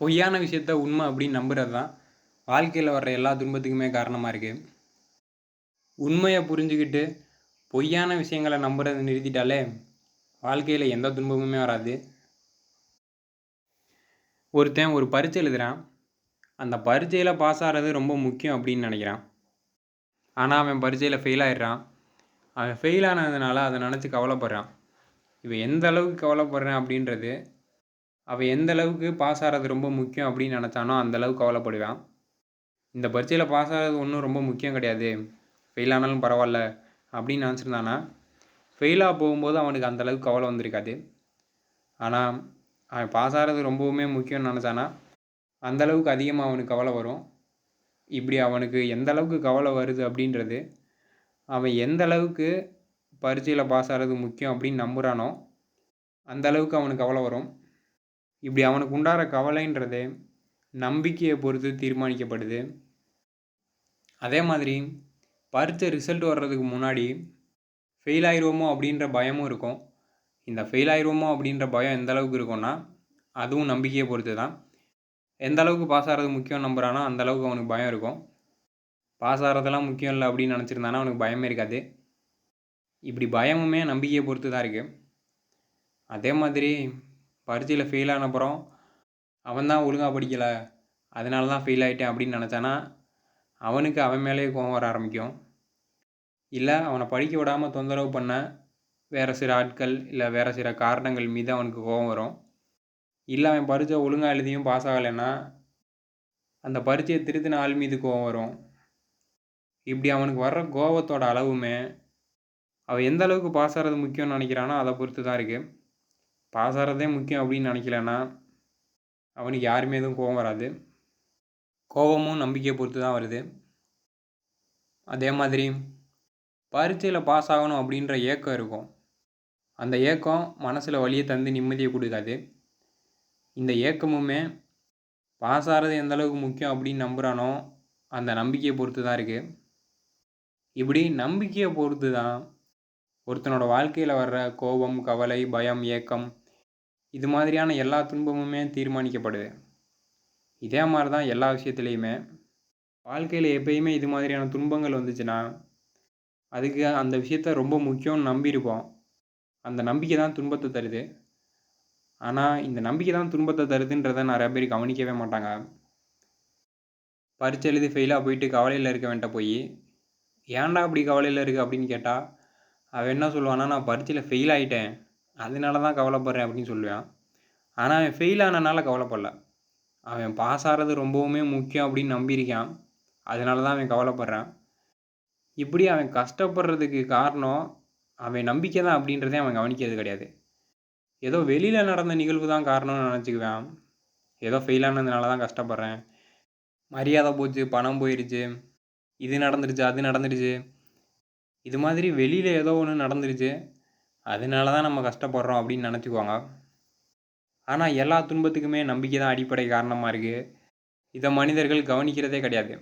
பொய்யான விஷயத்த உண்மை அப்படின்னு நம்புறது தான் வாழ்க்கையில் வர்ற எல்லா துன்பத்துக்குமே காரணமாக இருக்குது உண்மையை புரிஞ்சுக்கிட்டு பொய்யான விஷயங்களை நம்புறதை நிறுத்திட்டாலே வாழ்க்கையில் எந்த துன்பமுமே வராது. ஒருத்தன் ஒரு பரீட்சை எழுதுகிறான் அந்த பரீட்சையில் பாஸ் ஆகிறது ரொம்ப முக்கியம் அப்படின்னு நினைக்கிறான். ஆனால் அவன் பரீட்சையில் ஃபெயில் ஆயிடுறான். அவன் ஃபெயில் ஆனதுனால அதை நினச்சி கவலைப்படுறான். இவன் எந்த அளவுக்கு கவலைப்படுறான் அப்படின்றது அவன் எந்த அளவுக்கு பாஸ் ஆகிறது ரொம்ப முக்கியம் அப்படின்னு நினச்சானோ அந்தளவுக்கு கவலைப்படுவான் இந்த பரீட்சையில் பாஸ் ஆகிறது ஒன்றும் ரொம்ப முக்கியம் கிடையாது. ஃபெயில் ஆனாலும் பரவாயில்ல அப்படின்னு நினச்சிருந்தானா? ஃபெயிலாக போகும்போது அவனுக்கு அந்தளவுக்கு கவலை வந்திருக்காது. ஆனால் அவன் பாஸ் ஆகிறது ரொம்பவுமே முக்கியம்னு நினச்சானா? அந்தளவுக்கு அதிகமாக அவனுக்கு கவலை வரும். இப்படி அவனுக்கு எந்த அளவுக்கு கவலை வருது அப்படின்றது அவன் எந்த அளவுக்கு பரீட்சையில் பாஸ் ஆகிறது முக்கியம் அப்படின்னு நம்புகிறானோ அந்த அளவுக்கு அவனுக்கு கவலை வரும். இப்படி அவனுக்கு உண்டாகிற கவலைன்றது நம்பிக்கையை பொறுத்து தீர்மானிக்கப்படுது. அதே மாதிரி பரீட்சை ரிசல்ட் வர்றதுக்கு முன்னாடி ஃபெயில் ஆயிடுவோமோ அப்படின்ற பயமும் இருக்கும். இந்த ஃபெயில் ஆயிடுவோமோ அப்படின்ற பயம் எந்த அளவுக்கு இருக்கும்னா அதுவும் நம்பிக்கையை பொறுத்து தான் எந்த அளவுக்கு பாஸ் ஆகிறது முக்கியம் நம்புறானோ அந்த அளவுக்கு அவனுக்கு பயம் இருக்கும். பாஸ் ஆகிறதெல்லாம் முக்கியம் இல்லை அப்படின்னு நினச்சிருந்தானா அவனுக்கு பயமே இருக்காது. இப்படி பயமுமே நம்பிக்கையை பொறுத்து தான் இருக்குது அதே மாதிரி பரீட்சையில் ஃபெயில் ஆனப்புறம் அவன் தான் ஒழுங்காக படிக்கலை. அதனால தான் ஃபெயில் ஆகிட்டேன் அப்படின்னு நினச்சானா அவனுக்கு அவன் மேலேயே கோவம் வர ஆரம்பிக்கும். இல்லை அவனை படிக்க விடாமல் தொந்தரவு பண்ண வேறு சில ஆட்கள் இல்லை வேறு சில காரணங்கள் மீது அவனுக்கு கோவம் வரும். இல்லை அவன் பரீட்சை ஒழுங்காக எழுதியும் பாஸ் ஆகலைன்னா அந்த பரீட்சையை திருத்தின ஆள் மீது கோவம் வரும். இப்படி அவனுக்கு வர்ற கோவத்தோட அளவுமே அவன் எந்த அளவுக்கு பாஸ் ஆகிறது முக்கியம்னு நினைக்கிறானோ அதை பொறுத்து தான் இருக்குது பாஸ் ஆகிறதே முக்கியம் அப்படின்னு நினைக்கலன்னா அவனுக்கு யாருமே எதுவும் கோபம் வராது. கோபமும் நம்பிக்கையை பொறுத்து தான் வருது. அதே மாதிரி பரீட்சையில் பாஸ் ஆகணும் அப்படின்ற ஏக்கம் இருக்கும். அந்த ஏக்கம் மனசில் வழியை தந்து நிம்மதியை கொடுக்காது. இந்த ஏக்கமுமே பாஸ் ஆகிறது எந்த அளவுக்கு முக்கியம் அப்படின்னு நம்புகிறானோ அந்த நம்பிக்கையை பொறுத்து தான் இருக்குது இப்படி நம்பிக்கையை பொறுத்து தான் ஒருத்தனோட வாழ்க்கையில் வர்ற கோபம் கவலை பயம் ஏக்கம் இது மாதிரியான எல்லா துன்பமுமே தீர்மானிக்கப்படுது. இதே மாதிரி தான் எல்லா விஷயத்துலேயுமே வாழ்க்கையில் எப்பயுமே இது மாதிரியான துன்பங்கள் வந்துச்சுன்னா அதுக்கு அந்த விஷயத்த ரொம்ப முக்கியம்னு நம்பியிருப்போம். அந்த நம்பிக்கை தான் துன்பத்தை தருது. ஆனால் இந்த நம்பிக்கை தான் துன்பத்தை தருதுன்றதை நிறைய பேர் கவனிக்கவே மாட்டாங்க. பரிச்சை எழுதி ஃபெயிலாக போயிட்டு கவலையில் இருக்க வேண்டாம் போய் ஏன்டா அப்படி கவலையில் இருக்குது அப்படின்னு கேட்டால் அவன் என்ன சொல்லுவான்னா நான் பரீட்சையில் ஃபெயில் ஆகிட்டேன் அதனால தான் கவலைப்படுறேன் அப்படின்னு சொல்லுவான். ஆனால் அவன் ஃபெயில் ஆனனால கவலைப்படல. அவன் பாஸ் ஆகிறது ரொம்பவுமே முக்கியம் அப்படின்னு நம்பியிருக்கான். அதனால தான் அவன் கவலைப்படுறான். இப்படி அவன் கஷ்டப்படுறதுக்கு காரணம் அவன் நம்பிக்கை தான் அப்படின்றதே அவன் கவனிக்கிறது கிடையாது. ஏதோ வெளியில் நடந்த நிகழ்வு தான் காரணம்னு நினச்சிக்குவேன். ஏதோ ஃபெயில் ஆனதுனால தான் கஷ்டப்படுறேன். மரியாதை போச்சு பணம் போயிடுச்சு இது நடந்துருச்சு அது நடந்துருச்சு. இது மாதிரி வெளியில் ஏதோ ஒன்று நடந்துருச்சு. அதனால தான் நம்ம கஷ்டப்படுறோம் அப்படின்னு நினச்சிக்குவாங்க. ஆனால் எல்லா துன்பத்துக்குமே நம்பிக்கை தான் அடிப்படை காரணமாக இருக்குது இதை மனிதர்கள் கவனிக்கிறதே கிடையாது.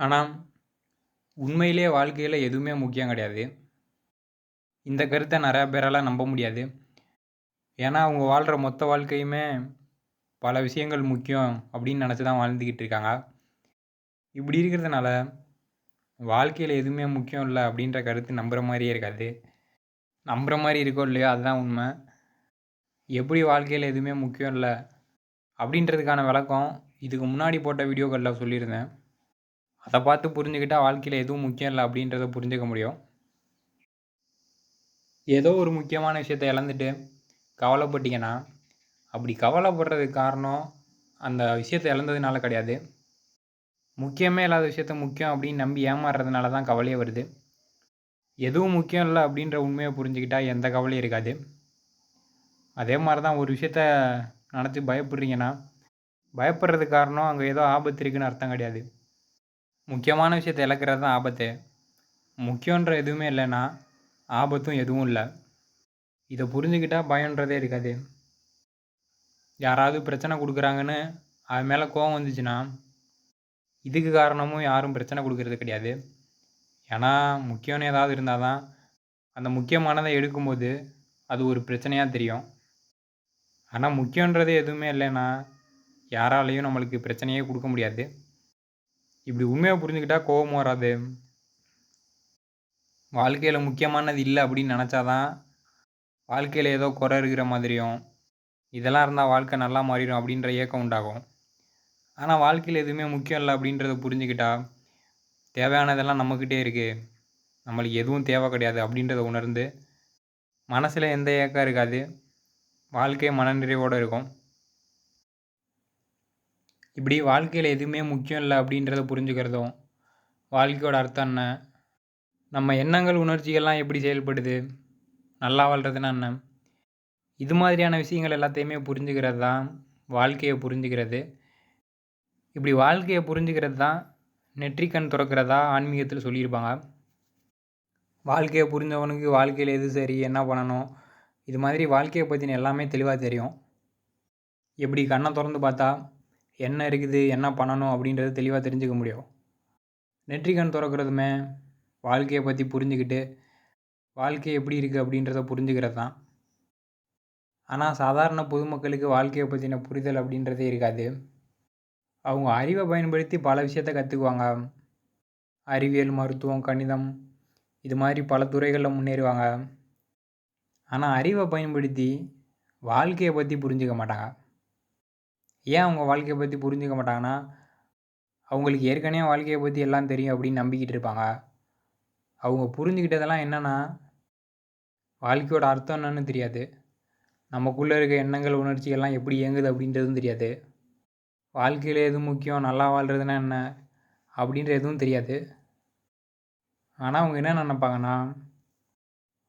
ஆனால் உண்மையிலே வாழ்க்கையில் எதுவுமே முக்கியம் கிடையாது. இந்த கருத்தை நிறையா பேரால் நம்ப முடியாது. ஏன்னா அவங்க வாழ்கிற மொத்த வாழ்க்கையுமே பல விஷயங்கள் முக்கியம் அப்படின்னு நினச்சி தான் வாழ்ந்துக்கிட்டு இருக்காங்க. இப்படி இருக்கிறதுனால வாழ்க்கையில் எதுவுமே முக்கியம் இல்லை அப்படின்ற கருத்து நம்புகிற மாதிரியே இருக்காது. நம்புகிற மாதிரி இருக்கோ இல்லையோ அதுதான் உண்மை. எப்படி வாழ்க்கையில் எதுவுமே முக்கியம் இல்லை அப்படின்றதுக்கான விளக்கம் இதுக்கு முன்னாடி போட்ட வீடியோக்களில் சொல்லியிருந்தேன். அதை பார்த்து புரிஞ்சுக்கிட்டால் வாழ்க்கையில் எதுவும் முக்கியம் இல்லை அப்படின்றத புரிஞ்சுக்க முடியும். ஏதோ ஒரு முக்கியமான விஷயத்த இழந்துட்டு கவலைப்பட்டீங்கன்னா அப்படி கவலைப்படுறதுக்கு காரணம் அந்த விஷயத்தை இழந்ததுனால கிடையாது. முக்கியமே இல்லாத விஷயத்த முக்கியம் அப்படின்னு நம்பி ஏமாறுறதுனால தான் கவலையே வருது. எதுவும் முக்கியம் இல்லை அப்படின்ற உண்மையை புரிஞ்சுக்கிட்டால் எந்த கவலையும் இருக்காது. அதே மாதிரி தான் ஒரு விஷயத்த நினச்சி பயப்படுறீங்கன்னா பயப்படுறதுக்கு காரணம் அங்கே ஏதோ ஆபத்து இருக்குன்னு அர்த்தம் கிடையாது. முக்கியமான விஷயத்தை இழக்கிறது தான் ஆபத்து. முக்கியன்ற எதுவுமே இல்லைன்னா ஆபத்தும் எதுவும் இல்லை. இதை புரிஞ்சுக்கிட்டால் பயன்றதே இருக்காது. யாராவது பிரச்சனை கொடுக்குறாங்கன்னு அது மேலே கோவம் வந்துச்சுன்னா இதுக்கு காரணமும் யாரும் பிரச்சனை கொடுக்கறது கிடையாது. ஏன்னா முக்கியம்னு ஏதாவது இருந்தால் தான் அந்த முக்கியமானதை எடுக்கும்போது அது ஒரு பிரச்சனையாக தெரியும். ஆனால் முக்கியன்றது எதுவுமே இல்லைன்னா யாராலையும் நம்மளுக்கு பிரச்சனையே கொடுக்க முடியாது. இப்படி உண்மையாக புரிஞ்சுக்கிட்டால் கோபம் வராது. வாழ்க்கையில் முக்கியமானது இல்லை அப்படின்னு நினச்சாதான் வாழ்க்கையில் ஏதோ குறை இருக்கிற மாதிரியும் இதெல்லாம் இருந்தால் வாழ்க்கை நல்லா மாறிடும் அப்படின்ற ஏக்கம் உண்டாகும். ஆனால் வாழ்க்கையில் எதுவுமே முக்கியம் இல்லை அப்படின்றத புரிஞ்சுக்கிட்டா தேவையானதெல்லாம் நம்மக்கிட்டே இருக்குது நம்மளுக்கு எதுவும் தேவை கிடையாது அப்படின்றத உணர்ந்து மனசில் எந்த ஏக்கம் இருக்காது. வாழ்க்கை மனநிறைவோடு இருக்கும். இப்படி வாழ்க்கையில் எதுவுமே முக்கியம் இல்லை அப்படின்றத புரிஞ்சுக்கிறதும் வாழ்க்கையோட அர்த்தம் என்ன? நம்ம எண்ணங்கள் உணர்ச்சிகள்லாம் எப்படி செயல்படுது? நல்லா வாழ்கிறதுனா என்ன? இது மாதிரியான விஷயங்கள் எல்லாத்தையுமே புரிஞ்சுக்கிறது தான் வாழ்க்கையை புரிஞ்சுக்கிறது. இப்படி வாழ்க்கையை புரிஞ்சுக்கிறது தான் நெற்றிக்கண் திறக்கிறதா ஆன்மீகத்தில் சொல்லியிருப்பாங்க. வாழ்க்கையை புரிஞ்சவனுக்கு வாழ்க்கையில் எது சரி என்ன பண்ணணும் இது மாதிரி வாழ்க்கையை பற்றின எல்லாமே தெளிவாக தெரியும். எப்படி கண்ணை திறந்து பார்த்தா என்ன இருக்குது என்ன பண்ணணும் அப்படின்றது தெளிவாக தெரிஞ்சுக்க முடியும். நெற்றிக்கண் திறக்கிறதுமே வாழ்க்கையை பற்றி புரிஞ்சுக்கிட்டு வாழ்க்கை எப்படி இருக்குது அப்படின்றத புரிஞ்சுக்கிறது தான். ஆனால் சாதாரண பொதுமக்களுக்கு வாழ்க்கையை பற்றின புரிதல் அப்படின்றதே இருக்காது. அவங்க அறிவை பயன்படுத்தி பல விஷயத்த கற்றுக்குவாங்க அறிவியல் மருத்துவம் கணிதம் இது மாதிரி பல துறைகளில் முன்னேறுவாங்க. ஆனால் அறிவை பயன்படுத்தி வாழ்க்கையை பற்றி புரிஞ்சுக்க மாட்டாங்க. ஏன் அவங்க வாழ்க்கையை பற்றி புரிஞ்சுக்க மாட்டாங்கன்னா அவங்களுக்கு ஏற்கனவே வாழ்க்கையை பற்றி எல்லாம் தெரியும் அப்படின்னு நம்பிக்கிட்டு இருப்பாங்க. அவங்க புரிஞ்சுக்கிட்டதெல்லாம் என்னென்னா வாழ்க்கையோட அர்த்தம் என்னன்னு தெரியாது. நமக்குள்ளே இருக்க எண்ணங்கள் உணர்ச்சிகள்லாம் எப்படி இயங்குது அப்படின்றதும் தெரியாது. வாழ்க்கையில் எது முக்கியம்? நல்லா வாழ்கிறதுனா என்ன? அப்படின்ற எதுவும் தெரியாது. ஆனால் அவங்க என்ன நினப்பாங்கன்னா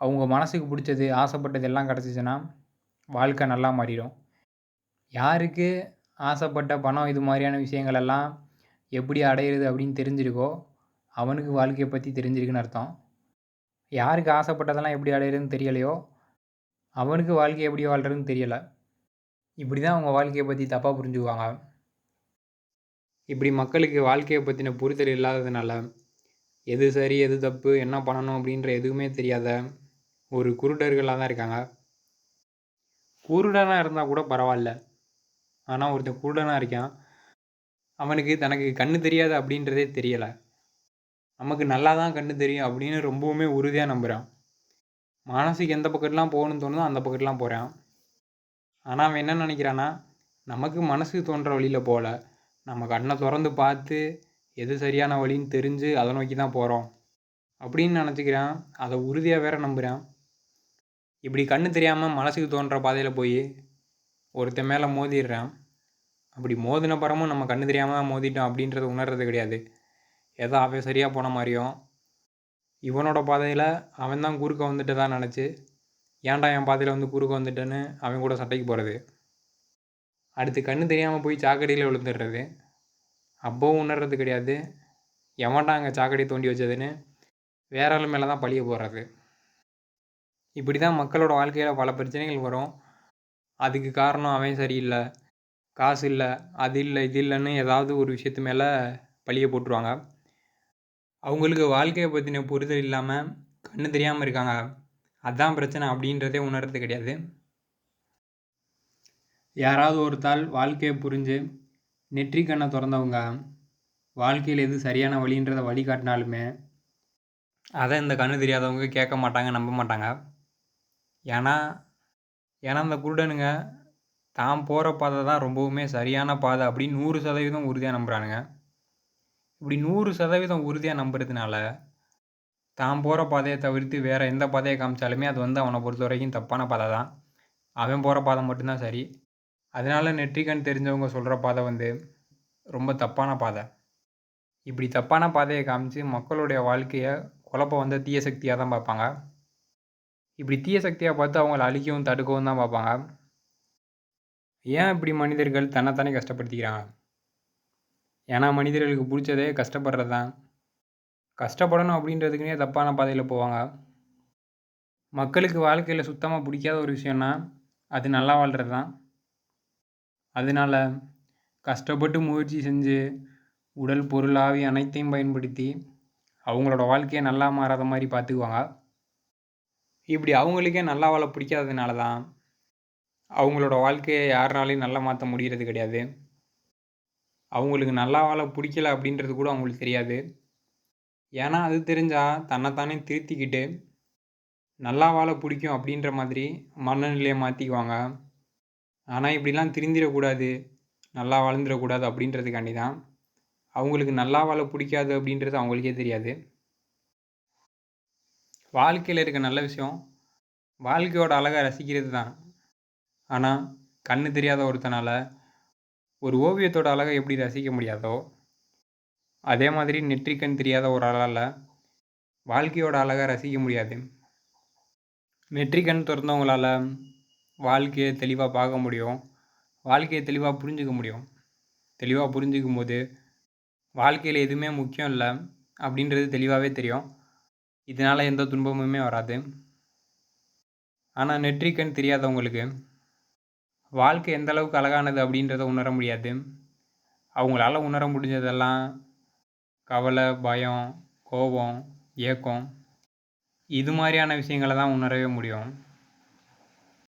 அவங்க மனசுக்கு பிடிச்சது ஆசைப்பட்டது எல்லாம் கிடச்சிச்சின்னா வாழ்க்கை நல்லா மாறிடும். யாருக்கு ஆசைப்பட்ட பணம் இது மாதிரியான விஷயங்கள் எல்லாம் எப்படி அடையிறது அப்படின்னு தெரிஞ்சிருக்கோ அவனுக்கு வாழ்க்கையை பற்றி தெரிஞ்சிருக்குன்னு அர்த்தம். யாருக்கு ஆசைப்பட்டதெல்லாம் எப்படி அடையிறதுன்னு தெரியலையோ அவனுக்கு வாழ்க்கை எப்படி வாழ்கிறதுன்னு தெரியலை. இப்படி தான் அவங்க வாழ்க்கையை பற்றி தப்பாக புரிஞ்சுக்குவாங்க. இப்படி மக்களுக்கு வாழ்க்கையை பற்றின புரிதல் இல்லாததுனால எது சரி எது தப்பு என்ன பண்ணணும் அப்படின்ற எதுவுமே தெரியாத ஒரு குருடர்களாக தான் இருக்காங்க. குருடனாக இருந்தால் கூட பரவாயில்ல. ஆனால் ஒருத்தன் குருடனாக இருக்கான். அவனுக்கு தனக்கு கண்ணு தெரியாது அப்படின்றதே தெரியலை. நமக்கு நல்லா தான் கண்ணு தெரியும் அப்படின்னு ரொம்பவுமே உறுதியாக நம்புகிறான் மனசுக்கு எந்த பக்கத்துலாம் போகணும்னு தோணுதோ அந்த பக்கத்துலாம் போகிறான் ஆனால் அவன் என்ன நினைக்கிறான்னா நமக்கு மனசுக்கு தோன்ற வழியில் போகல. நம்ம கண்ணை திறந்து பார்த்து எது சரியான வழின்னு தெரிஞ்சு அதை நோக்கி தான் போகிறோம் அப்படின்னு நினச்சிக்கிறான். அதை உறுதியாக வேற நம்புகிறான் இப்படி கண்ணு தெரியாமல் மனசுக்கு தோன்ற பாதையில் போய் ஒருத்தன் மேலே மோதிடுறான். அப்படி மோதின பரமும் நம்ம கண்ணு தெரியாமல் தான் மோதிட்டோம் அப்படின்றத உணர்றது கிடையாது. ஏதோ அவன் சரியாக போன மாதிரியும். இவனோட பாதையில் அவன் தான் குறுக்க வந்துட்டு தான் நினச்சி ஏன்டா என் பாதையில் வந்து குறுக்க வந்துட்டேன்னு அவன் கூட சண்டைக்கு போகிறது அடுத்து கண்ணு தெரியாமல் போய் சாக்கடையில் விழுந்துடுறது. அப்போவும் உணர்றது கிடையாது. எவன்டா அங்கே சாக்கடை தோண்டி வச்சதுன்னு வேற ஆள் மேலே தான் பழிய போடுறது. இப்படி தான் மக்களோட வாழ்க்கையில் பல பிரச்சனைகள் வரும். அதுக்கு காரணம் அவன் சரியில்லை. காசு இல்லை அது இல்லை இது இல்லைன்னு ஏதாவது ஒரு விஷயத்து மேலே பழிய போட்டுருவாங்க. அவங்களுக்கு வாழ்க்கையை பற்றின புரிதல் இல்லாமல் கண்ணு தெரியாமல் இருக்காங்க. அதுதான் பிரச்சனை அப்படின்றதே உணர்றது கிடையாது. யாராவது ஒருத்தால் வாழ்க்கையை புரிஞ்சு நெற்றி கண்ணை திறந்தவங்க வாழ்க்கையில் எது சரியான வழின்றதை வழிகாட்டினாலுமே அதை இந்த கண்ணு தெரியாதவங்க கேட்க மாட்டாங்க நம்ப மாட்டாங்க. ஏன்னா ஏன்னா இந்த குருடனுங்க தான் போகிற பாதை தான் ரொம்பவுமே சரியான பாதை அப்படின்னு நூறு சதவீதம் உறுதியாக நம்புகிறானுங்க இப்படி நூறு சதவீதம் உறுதியாக நம்புறதுனால தான் போகிற பாதையை தவிர்த்து வேறு எந்த பாதையை காமிச்சாலுமே அது வந்து அவனை பொறுத்த வரைக்கும் தப்பான பாதை தான். அவன் போகிற பாதை மட்டும்தான் சரி. அதனால நெற்றிக்கண் தெரிஞ்சவங்க சொல்கிற பாதை வந்து ரொம்ப தப்பான பாதை. இப்படி தப்பான பாதையை காமிச்சு மக்களுடைய வாழ்க்கையை குழப்பம் வந்த தீய சக்தியாக தான் பார்ப்பாங்க. இப்படி தீய சக்தியாக பார்த்து அவங்கள அழிக்கவும் தடுக்கவும் தான் பார்ப்பாங்க. ஏன் இப்படி மனிதர்கள் தன்னைத்தானே கஷ்டப்படுத்திக்கிறாங்க? ஏன்னா மனிதர்களுக்கு பிடிச்சதே கஷ்டப்படுறது தான். கஷ்டப்படணும் அப்படின்றதுக்குனே தப்பான பாதையில் போவாங்க. மக்களுக்கு வாழ்க்கையில் சுத்தமாக பிடிக்காத ஒரு விஷயம்னா அது நல்லா வாழ்கிறது தான். அதனால கஷ்டப்பட்டு முயற்சி செஞ்சு உடல் பொருள் ஆவி அனைத்தையும் பயன்படுத்தி அவங்களோட வாழ்க்கையை நல்லா மாறாத மாதிரி பார்த்துக்குவாங்க. இப்படி அவங்களுக்கே நல்லா வாழ பிடிக்காததுனால தான் அவங்களோட வாழ்க்கையை யாருனாலையும் நல்லா மாற்ற முடிகிறது கிடையாது. அவங்களுக்கு நல்லா வாழ பிடிக்கல அப்படின்றது கூட அவங்களுக்கு தெரியாது. ஏன்னா அது தெரிஞ்சால் தன்னைத்தானே திருத்திக்கிட்டு நல்லா வாழ பிடிக்கும் அப்படின்ற மாதிரி மனநிலையை மாற்றிக்குவாங்க ஆனால் இப்படிலாம் திருந்திடக்கூடாது நல்லா வாழ்ந்துடக்கூடாது அப்படின்றதுக்காண்டி தான் அவங்களுக்கு நல்லா வாழ பிடிக்காது அப்படின்றது அவங்களுக்கே தெரியாது. வாழ்க்கையில் இருக்க நல்ல விஷயம் வாழ்க்கையோட அழகை ரசிக்கிறது தான் ஆனால் கண்ணு தெரியாத ஒருத்தனால் ஒரு ஓவியத்தோட அழகை எப்படி ரசிக்க முடியாதோ அதே மாதிரி நெற்றிக்கண் தெரியாத ஒரு ஆளால் வாழ்க்கையோட அழகை ரசிக்க முடியாது. நெற்றிக்கண் திறந்தவங்களால் வாழ்க்கையை தெளிவாக பார்க்க முடியும். வாழ்க்கையை தெளிவாக புரிஞ்சுக்க முடியும். தெளிவாக புரிஞ்சுக்கும் போது வாழ்க்கையில் எதுவுமே முக்கியம் இல்லை அப்படின்றது தெளிவாகவே தெரியும். இதனால் எந்த துன்பமுமே வராது. ஆனால் நெற்றிக்கண் தெரியாதவங்களுக்கு வாழ்க்கை எந்த அளவுக்கு அழகானது அப்படின்றத உணர முடியாது. அவங்களால உணர முடிஞ்சதெல்லாம் கவலை பயம் கோபம் ஏக்கம் இது மாதிரியான விஷயங்களை தான் உணரவே முடியும்.